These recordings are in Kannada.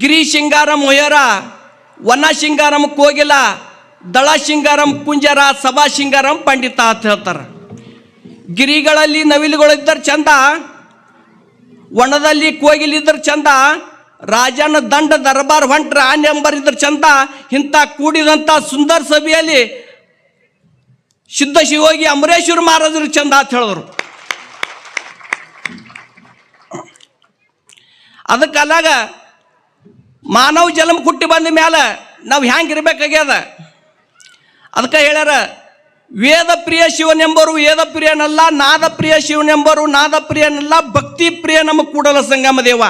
ಗಿರಿ ಶಿಂಗಾರಂ ಮೊಯರ ವನ ಶಿಂಗಾರಂ ಕೋಗಿಲ, ದಳ ಶಿಂಗಾರಂ ಕುಂಜರ, ಸಭಾ ಶಿಂಗಾರಂ ಪಂಡಿತ ಅಂತ ಹೇಳ್ತಾರೆ. ಗಿರಿಗಳಲ್ಲಿ ನವಿಲುಗಳಿದ್ದರೆ ಚಂದ ಒಣದಲ್ಲಿ ಕೋಗಿಲಿದ್ರೆ ಚಂದ, ರಾಜನ ದಂಡ ದರ್ಬಾರ್ ಹೊಂಟ್ರ ಆನೆ ಅಂಬರ್ ಇದ್ರ ಚಂದ, ಇಂಥ ಕೂಡಿದಂಥ ಸುಂದರ ಸಭೆಯಲ್ಲಿ ಸಿದ್ಧ ಶಿವೋಗಿ ಅಮರೇಶ್ವರ ಮಹಾರಾಜರು ಚಂದ ಅಂತ ಹೇಳಿದ್ರು ಅದಕ್ಕೆ ಅಲ್ಲಾಗ ಮಾನವ ಜನ್ಮ ಕುಟ್ಟಿ ಬಂದ ಮೇಲೆ ನಾವು ಹ್ಯಾಂಗೆ ಇರ್ಬೇಕಾಗ್ಯದ? ಅದಕ್ಕೆ ಹೇಳ್ಯಾರ, ವೇದ ಪ್ರಿಯ ಶಿವನೆಂಬರು ವೇದ ಪ್ರಿಯನಲ್ಲ, ನಾದ ಪ್ರಿಯ ಶಿವನೆಂಬರು ನಾದ ಪ್ರಿಯನಲ್ಲ, ಭಕ್ತಿ ಪ್ರಿಯ ನಮ್ಮ ಕೂಡಲ ಸಂಗಮ ದೇವ.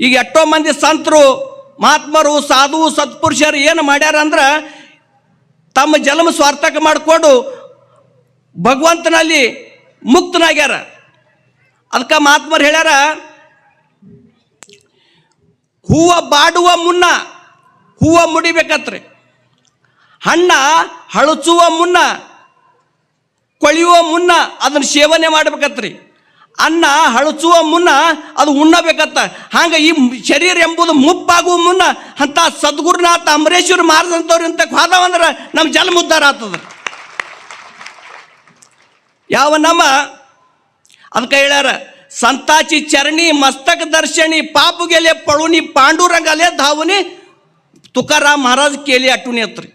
ಈಗ ಎಷ್ಟೋ ಮಂದಿ ಸಂತರು, ಮಹಾತ್ಮರು, ಸಾಧು, ಸತ್ಪುರುಷರು ಏನು ಮಾಡ್ಯಾರ ಅಂದ್ರೆ, ತಮ್ಮ ಜನ್ಮ ಸ್ವಾರ್ಥಕ ಮಾಡಿಕೊಂಡು ಭಗವಂತನಲ್ಲಿ ಮುಕ್ತನಾಗ್ಯಾರ. ಅದಕ್ಕೆ ಮಹಾತ್ಮರು ಹೇಳ್ಯಾರ ಹೂವ ಬಾಡುವ ಮುನ್ನ, ಹೂವ ಮುಡಿಬೇಕತ್ರಿ. ಹಣ್ಣ ಹಳಚುವ ಮುನ್ನ, ಕೊಳೆಯುವ ಮುನ್ನ ಅದನ್ನ ಸೇವನೆ ಮಾಡ್ಬೇಕತ್ರಿ. ಅನ್ನ ಹಳಚುವ ಮುನ್ನ ಅದು ಉಣ್ಣಬೇಕತ್ತ. ಹಂಗೆ ಈ ಶರೀರ ಎಂಬುದು ಮುಪ್ಪಾಗುವ ಮುನ್ನ ಅಂತ ಸದ್ಗುರುನಾಥ ಅಂಬರೇಶ್ವರ ಮಾರ್ದಂಥವ್ರು ಇಂತ ಹೋದವಂದ್ರೆ ನಮ್ಮ ಜನ್ಮ ಉದ್ಧಾರ ಯಾವ ನಮ್ಮ, ಅದಕ್ಕೆ ಹೇಳ್ಯಾರ ಸಂತಾಚಿ ಚರಣಿ, ಮಸ್ತಕ ದರ್ಶನಿ ಪಾಪು ಗೆಲೆ ಪಳುನಿ, ಪಾಂಡುರಂಗಲೆ ಧಾವುನಿ, ತುಕಾರಾಮ್ ಮಹಾರಾಜ್ ಕೇಳಿ ಅಟ್ಟುನಿ ಹತ್ರಿ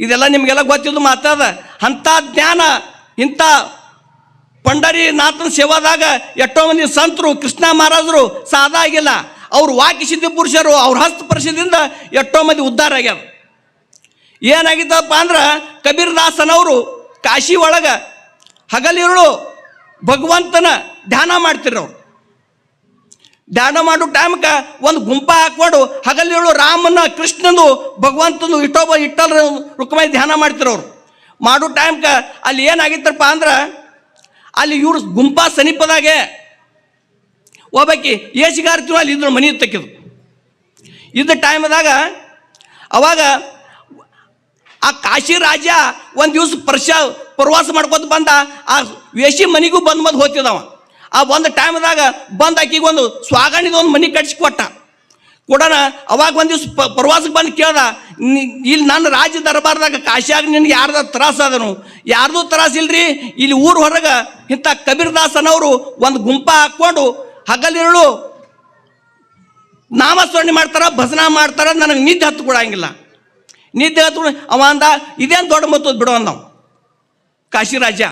ಇದೆಲ್ಲ ನಿಮಗೆಲ್ಲ ಗೊತ್ತಿದ್ದು ಮಾತಾದ ಅಂಥ ಜ್ಞಾನ, ಇಂಥ ಪಂಡರಿನಾಥನ ಸೇವಾದಾಗ ಎಷ್ಟೋ ಮಂದಿ ಸಂತರು, ಕೃಷ್ಣ ಮಹಾರಾಜರು ಸಾಧ ಆಗಿಲ್ಲ. ಅವ್ರು ವಾಕಿಸಿದ್ದ ಪುರುಷರು, ಅವ್ರ ಹಸ್ತಸ್ಪರ್ಶದಿಂದ ಎಷ್ಟೋ ಮಂದಿ ಉದ್ಧಾರ ಆಗ್ಯಾರ. ಏನಾಗಿದ್ದಪ್ಪ ಅಂದ್ರೆ ಕಬೀರ್ ದಾಸನವರು ಕಾಶಿ ಒಳಗೆ ಹಗಲಿರುಳು ಭಗವಂತನ ಧ್ಯಾನ ಮಾಡ್ತಿರ ಅವ್ರು. ಧ್ಯಾನ ಮಾಡೋ ಟೈಮ್ಗೆ ಒಂದು ಗುಂಪ ಹಾಕ್ಕೊಂಡು ಹಗಲಿರುಳು ರಾಮನ ಕೃಷ್ಣನು ಭಗವಂತನು ಇಟ್ಟೊಬ್ಬ ಇಟ್ಟಲ್ ರುಕ್ಮಾಯಿ ಧ್ಯಾನ ಮಾಡ್ತಿರೋರು ಮಾಡೋ ಟೈಮ್ಗೆ ಅಲ್ಲಿ ಏನಾಗಿತ್ತಪ್ಪ ಅಂದ್ರೆ ಅಲ್ಲಿ ಇವ್ರು ಗುಂಪ ಸಮೀಪದಾಗೆ ಒಬ್ಬಾಕಿ ಏಸಿಗಾರ್ತಿನೂ ಅಲ್ಲಿ ಇದ್ರು ಮನೆ ತಕ್ಕಿದ್ರು ಇದ್ದ ಟೈಮ್ದಾಗ ಅವಾಗ ಆ ಕಾಶಿ ರಾಜ ಒಂದು ದಿವಸ ಪ್ರಶ ಪ್ರವಾಸ ಮಾಡ್ಕೊತ ಬಂದ, ಆ ವೇಷಿ ಮನೆಗೂ ಬಂದ್ ಬಂದು ಹೋಗ್ತಿದ್ದವ ಆ ಒಂದು ಟೈಮ್ದಾಗ ಬಂದು ಆಕಿಗೆ ಒಂದು ಸ್ವಾಗಣಿದ ಒಂದು ಮನೆ ಕಟ್ಸಿ ಕೊಟ್ಟ. ಕೊಡೋಣ, ಅವಾಗ ಒಂದು ದಿವಸ ಪ್ರವಾಸಕ್ಕೆ ಬಂದು ಕೇಳ್ದ ಇಲ್ಲಿ ನನ್ನ ರಾಜ್ಯ ದರ್ಬಾರ್ದಾಗ ಕಾಶಿಯಾಗ ನಿನ್ಗೆ ಯಾರ್ದ ತ್ರಾಸ ಅದನು? ಯಾರ್ದು ತ್ರಾಸ ಇಲ್ರಿ, ಇಲ್ಲಿ ಊರು ಹೊರಗೆ ಇಂಥ ಕಬೀರ್ ದಾಸನವರು ಒಂದು ಗುಂಪ ಹಾಕ್ಕೊಂಡು ಹಗಲಿರುಳು ನಾಮಸ್ಮರಣೆ ಮಾಡ್ತಾರ, ಭಜನಾ ಮಾಡ್ತಾರ, ನನಗೆ ನಿದ್ದೆ ಹತ್ತು ಕೊಡಂಗಿಲ್ಲ ನಿದ್ದೆ ಹತ್ತು ಅವ ಅಂದ, ಇದೇನು ದೊಡ್ಡ ಮತ್ತು ಬಿಡು ಅಂದವ್ ಕಾಶಿ ರಾಜ್ಯ.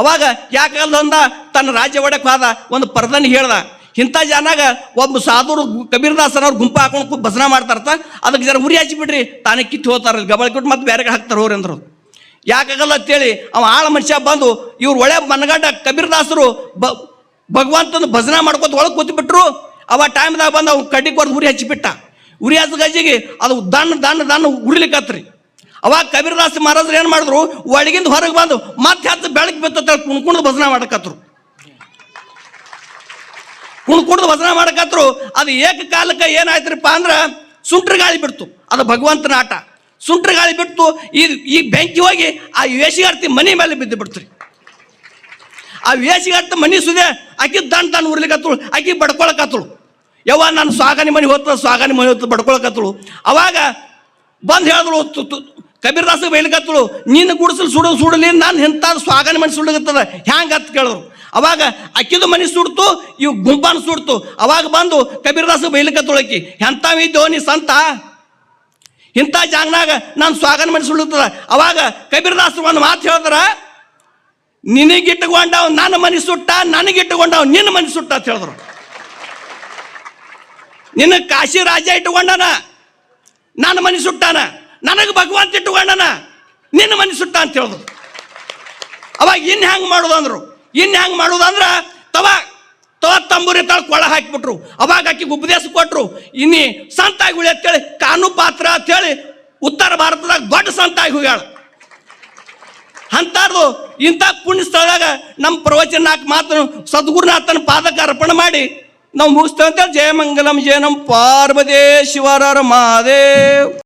ಅವಾಗ ಯಾಕಲ್ಲ ಅಂದ ತನ್ನ ರಾಜ್ಯ ಒಡಕ್ಕೆ ಹೋದ, ಒಂದು ಪರ್ದನ್ ಹೇಳ್ದ, ಇಂಥ ಜನಾಗ ಒಬ್ಬ ಸಾಧುರು ಕಬೀರ್ದಾಸನವ್ರು ಗುಂಪು ಹಾಕೊಂಡು ಭಜನ ಮಾಡ್ತಾರತ ಅದಕ್ಕೆ ಜರ ಉರಿ ಹಚ್ಚಿಬಿಡ್ರಿ ತಾನೇ ಕಿತ್ತು ಹೋಗ್ತಾರ ಗಬಳ ಕೊಟ್ಟು ಮತ್ತೆ ಬೇರೆ ಹಾಕ್ತಾರೆ ಹೋರಿ ಅಂದ್ರು. ಯಾಕಾಗಲ್ಲ ಅಂತೇಳಿ ಅವ ಆಳ ಮನುಷ್ಯ ಬಂದು, ಇವ್ರು ಒಳ್ಳೆ ಮನಗಂಡ ಕಬೀರ್ದಾಸರು ಬ, ಭಗವಂತನ ಭಜನ ಮಾಡ್ಕೊತ ಒಳಗೆ ಕೂತ್ಬಿಟ್ರು, ಅವ ಟೈಮ್ದಾಗ ಬಂದು ಅವ್ನು ಕಡ್ಡಿ ಕೊಡ್ದು ಉರಿ ಹಚ್ಚಿಬಿಟ್ಟ. ಉರಿ ಹಚ್ಚ ಗಜ್ಜಿಗೆ, ಅದು ದಣ್ಣ ದಣ್ಣ ದಣ್ಣ ಉರಿಲಿಕ್ಕತ್ರಿ ಅವಾಗ ಕಬೀರದಾಸ ಮಹಾರಾಜರು ಏನು ಮಾಡಿದ್ರು? ಒಳಗಿಂದ ಹೊರಗೆ ಬಂದು ಮತ್ತೆ ಹತ್ತು ಬೆಳಗ್ಗೆ ಬಿತ್ತ ಕುಣ್ಕೊಂಡು ಭಜನಾ ಮಾಡಕತ್ರು. ಕುಣ್ಕೊಂಡು ಭಜನ ಮಾಡಕತ್ರು. ಅದು ಏಕಕಾಲಕ್ಕೆ ಏನಾಯ್ತ್ರಿಪ್ಪ ಅಂದ್ರೆ ಸುಂಟ್ರ ಗಾಳಿ ಬಿಡ್ತು. ಅದು ಭಗವಂತನ ಆಟ. ಸುಂಟ್ರ ಗಾಳಿ ಬಿಡ್ತು, ಈ ಈ ಬೆಂಕಿ ಹೋಗಿ ಆ ವೇಷಗಾರ್ತಿ ಮನೆ ಮೇಲೆ ಬಿದ್ದು ಬಿಡ್ತ್ರಿ. ಆ ವೇಷಗಾರ್ತಿ ಮನೆ ಸುದೆ ಆಕಿ ದಂಡ್ ದಂಡ್ ಉರ್ಲಿಕತ್ತಳು ಆಕಿ ಬಡ್ಕೊಳಕತ್ತಳು ಯವ್ವ ನಾನು ಸ್ವಾಗನಿ ಮನೆ ಹೋತ ಸ್ವಾಗನಿ ಮನೆ ಹೋತ ಬಡ್ಕೊಳಕತ್ತಳು ಅವಾಗ ಬಂದು ಹೇಳಿದ್ರು ಕಬೀರ್ದಾಸ ಬೈಲಿಕತ್ತಳು, ನಿನ್ನ ಗುಡಿಸಲು ಸುಡು, ಸುಡಲಿ, ನಾನು ಎಂಥದ್ದು ಸ್ವಾಗನಿ ಮನೆ ಸುಡಗತ್ತದ ಹ್ಯಾಂಗ ಅಂತ ಕೇಳಿದ್ರು. ಅವಾಗ ಅಕ್ಕಿದ ಮನೆ ಸುಡ್ತು, ಇವು ಗುಂಪಾನ ಸುಡ್ತು. ಅವಾಗ ಬಂದು ಕಬೀರ್ದಾಸ ಬೈಲಿಕತ್ತಳು ಅಕ್ಕಿ ಎಂಥವಿದ್ದೋ ನೀ ಸಂತ? ಇಂಥ ಜಾಗನಾಗ ನಾನು ಸ್ವಾಗನ ಮನೆ ಸುಡುತ್ತದ ಅವಾಗ ಕಬೀರ್ದಾಸರು ಒಂದು ಮಾತು ಹೇಳಿದ್ರ ನಿನಗಿಟ್ಟುಕೊಂಡವ್ ನನ್ನ ಮನೆ ಸುಟ್ಟ ನನಗಿಟ್ಟುಕೊಂಡವ್ ನಿನ್ನ ಮನೆ ಸುಟ್ಟ, ಅಂತ ಹೇಳಿದ್ರು. ನಿನ್ನ ಕಾಶಿ ರಾಜ ಇಟ್ಟುಕೊಂಡನ. ನನ್ನ ಮನೆ ಸುಟ್ಟಾನ. ನನಗೆ ಭಗವಂತ ಇಟ್ಟುಕೊಂಡನ. ನಿನ್ನ ಮನೆ ಸುಟ್ಟ ಅಂತ ಹೇಳಿದ್ರು ಅವಾಗ ಇನ್ನು ಹೆಂಗೆ ಮಾಡೋದು ಅಂದ್ರು ಇನ್ನು ಹೆಂಗೆ ತವ ತವ ತಂಬೂರಿ ತಳ ಕೊಳ ಹಾಕಿಬಿಟ್ರು. ಅವಾಗ ಆಕಿಗೆ ಉಪದೇಶ ಕೊಟ್ರು. ಇನ್ನಿ ಸಂತಾಗಿ ಉಳಿ ಅಂತೇಳಿ ಕಾನು ಪಾತ್ರ ಅಂತೇಳಿ ಉತ್ತರ ಭಾರತದಾಗ ದೊಡ್ಡ ಸಂತಾಗಿ ಹೋಗ್ಯಾಳ ಅಂತಾರ್ದು ಇಂಥ ಪುಣ್ಯ ಸ್ಥಳದಾಗ ನಮ್ಮ ಪ್ರವಚನ ನಾಲ್ಕು ಮಾತ್ರ ಸದ್ಗುರುನಾಥನ ಪಾದಕ ಅರ್ಪಣೆ ಮಾಡಿ ನಾವು ಮುಗಿಸ್ತೇವೆ ಅಂತೇಳಿ ಜಯಮಂಗಲಂ ಜಯನಂ ಪಾರ್ವದೇ ಶಿವರರ ಮಹಾದೇವ್